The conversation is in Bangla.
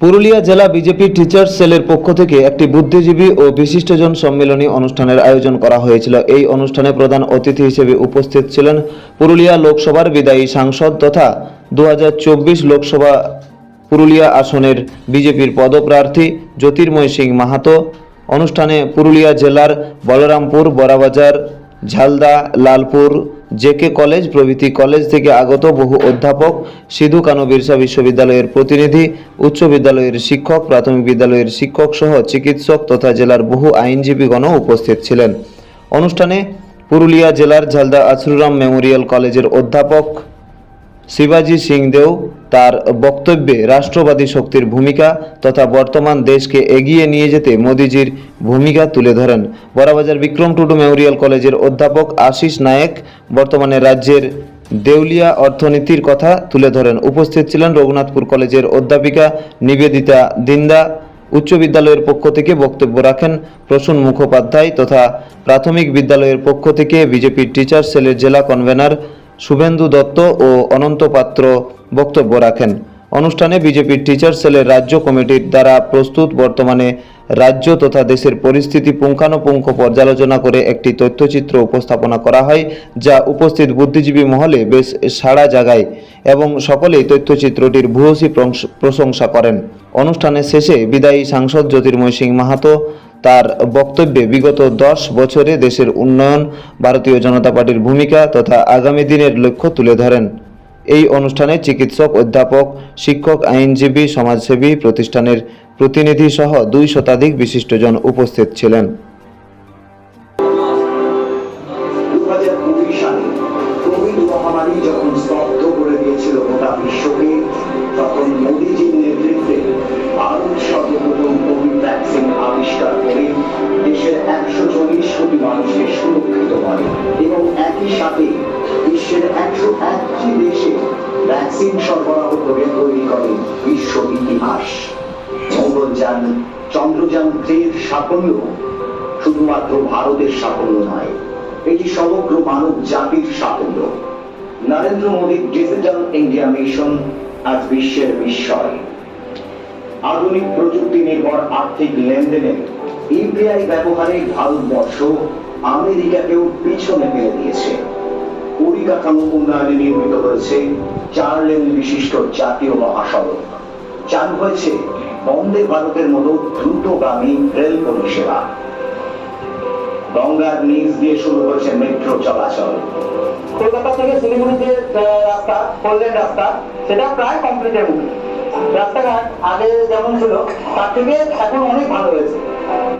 পুরুলিয়া জেলা বিজেপি টিচার্স সেলের পক্ষ থেকে একটি বুদ্ধিজীবী ও বিশিষ্টজন সম্মেলনী অনুষ্ঠানের আয়োজন করা হয়েছিল। এই অনুষ্ঠানে প্রধান অতিথি হিসেবে উপস্থিত ছিলেন পুরুলিয়া লোকসভার বিদায়ী সাংসদ তথা দু হাজার চব্বিশ লোকসভা পুরুলিয়া আসনের বিজেপির পদপ্রার্থী জ্যোতির্ময় সিং মাহাতো। অনুষ্ঠানে পুরুলিয়া জেলার Balarampur, Barabazar Jhalda, Lalpur, J K college, প্রভৃতি কলেজ থেকে আগত বহু অধ্যাপক, সিধু কানু বিরসা বিশ্ববিদ্যালয়ের প্রতিনিধি, উচ্চ বিদ্যালয়ের শিক্ষক, প্রাথমিক বিদ্যালয়ের শিক্ষক সহ চিকিৎসক তথা জেলার বহু আইনজীবীগণও উপস্থিত ছিলেন। অনুষ্ঠানে পুরুলিয়া জেলার ঝালদা আছরুরাম মেমোরিয়াল কলেজের অধ্যাপক শিবাজি সিংদেও তার বক্তব্যে রাষ্ট্রবাদী শক্তির ভূমিকা তথা বর্তমান দেশকে এগিয়ে নিয়ে যেতে মোদিজির ভূমিকা তুলে ধরেন। বড়াবাজার বিক্রম টুডু মেমোরিয়াল কলেজের অধ্যাপক আশিস নায়েক বর্তমানে রাজ্যের দেউলিয়া অর্থনীতির কথা তুলে ধরেন। উপস্থিত ছিলেন রঘুনাথপুর কলেজের অধ্যাপিকা নিবেদিতা দিন্দা। উচ্চ বিদ্যালয়ের পক্ষ থেকে বক্তব্য রাখেন প্রসূন মুখোপাধ্যায় তথা প্রাথমিক বিদ্যালয়ের পক্ষ থেকে বিজেপির টিচার সেলের জেলা কনভেনর শুভেন্দু দত্ত ও অনন্ত পাত্র বক্তব্য রাখেন। অনুষ্ঠানে বিজেপির টিচার সেলের রাজ্য কমিটির দ্বারা প্রস্তুত বর্তমানে রাজ্য তথা দেশের পরিস্থিতি পুঙ্খানুপুঙ্খ পর্যালোচনা করে একটি তথ্যচিত্র উপস্থাপনা করা হয়, যা উপস্থিত বুদ্ধিজীবী মহলে বেশ সাড়া জাগায় এবং সকলেই তথ্যচিত্রটির ভূয়সী প্রশংসা করেন। অনুষ্ঠানের শেষে বিদায়ী সাংসদ জ্যোতির্ময় সিং মাহাতো তার বক্তব্যে বিগত দশ বছরে দেশের উন্নয়ন, ভারতীয় জনতা পার্টির ভূমিকা তথা আগামী দিনের লক্ষ্য তুলে ধরেন। এই অনুষ্ঠানে চিকিৎসক, অধ্যাপক, শিক্ষক, আইনজীবী, সমাজসেবী প্রতিষ্ঠানের প্রতিনিধি সহ দুই শতাধিক বিশিষ্টজন উপস্থিত ছিলেন। সরবরাহ করে তৈরি বিশ্ব ইতিহাস। মঙ্গলযান চন্দ্রযান থ্রির সাফল্য শুধুমাত্র ভারতের সাফল্য নয়, এটি সমগ্র মানব জাতির সাফল্য। নরেন্দ্র মোদীর ডিজিটাল ইন্ডিয়া মিশন আজ বিশ্বের বিস্ময়। আধুনিক প্রযুক্তি নির্ভর আর্থিক লেনদেনে ইউপিআই ব্যবহারে ভারতবর্ষ আমেরিকাকেও পিছনে ফেলে দিয়েছে। পরিকাঠামো উন্নয়নে নির্মিত হয়েছে চার লেন বিশিষ্ট জাতীয় মহাসড়ক। চালু হয়েছে বন্দে ভারতের মতো দ্রুতগামী রেল পরিষেবা। গঙ্গার নিচ দিয়ে শুরু হয়েছে মেট্রো চলাচল। কলকাতা থেকে শিলিগুড়ি যে রাস্তা ফোরলেন রাস্তা, সেটা প্রায় কমপ্লিটের মুখে রাস্তাঘাট আগে যেমন ছিল, তার থেকে এখন অনেক ভালো হয়েছে।